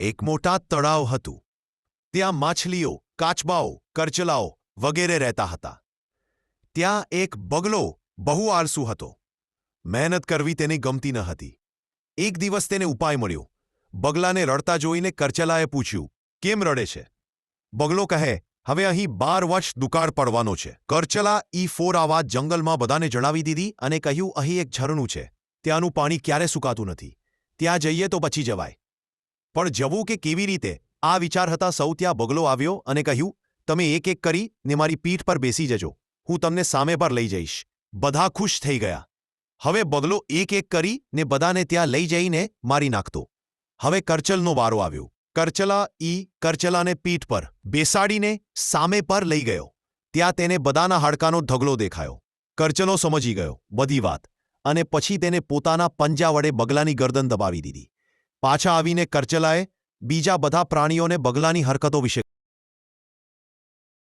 એક મોટા તળાવ હતું. ત્યાં માછલીઓ, કાચબાઓ, કરચલાઓ વગેરે રહેતા હતા. ત્યાં એક બગલો બહુ આળસુ હતો. મહેનત કરવી તેને ગમતી ન હતી. એક દિવસ તેને ઉપાય મળ્યો. બગલાને રડતા જોઈને કરચલાએ પૂછ્યું, કેમ રડે છે? બગલો કહે, હવે અહીં બાર વર્ષ દુકાળ પડવાનો છે. કરચલા ઈ ફોર આ વાત જંગલમાં બધાને જણાવી દીધી અને કહ્યું, અહીં એક ઝરણું છે. ત્યાંનું પાણી ક્યારે સુકાતું નથી. ત્યાં જઈએ તો બચી જવાય. પણ જવું કે કેવી રીતે? આ વિચાર હતા સૌ ત્યાં બગલો આવ્યો અને કહ્યું, તમે એક એક કરી ને મારી પીઠ પર બેસી જજો. હું તમને સામે પર લઈ જઈશ. બધા ખુશ થઈ ગયા. હવે બગલો એક એક કરી ને બધાને ત્યાં લઈ જઈને મારી નાખતો. હવે કરચલનો વારો આવ્યો. કરચલા ઈ કરચલાને પીઠ પર બેસાડીને સામે પર લઈ ગયો. ત્યાં તેને બધાના હાડકાનો ઢગલો દેખાયો. કરચલો સમજી ગયો. બધી વાત. અને પછી તેને પોતાના પંજા વડે બગલાની ગરદન દબાવી દીધી. પાછા આવીને કરચલાએ બીજા બધા પ્રાણીઓને બગલાની હરકતો વિશે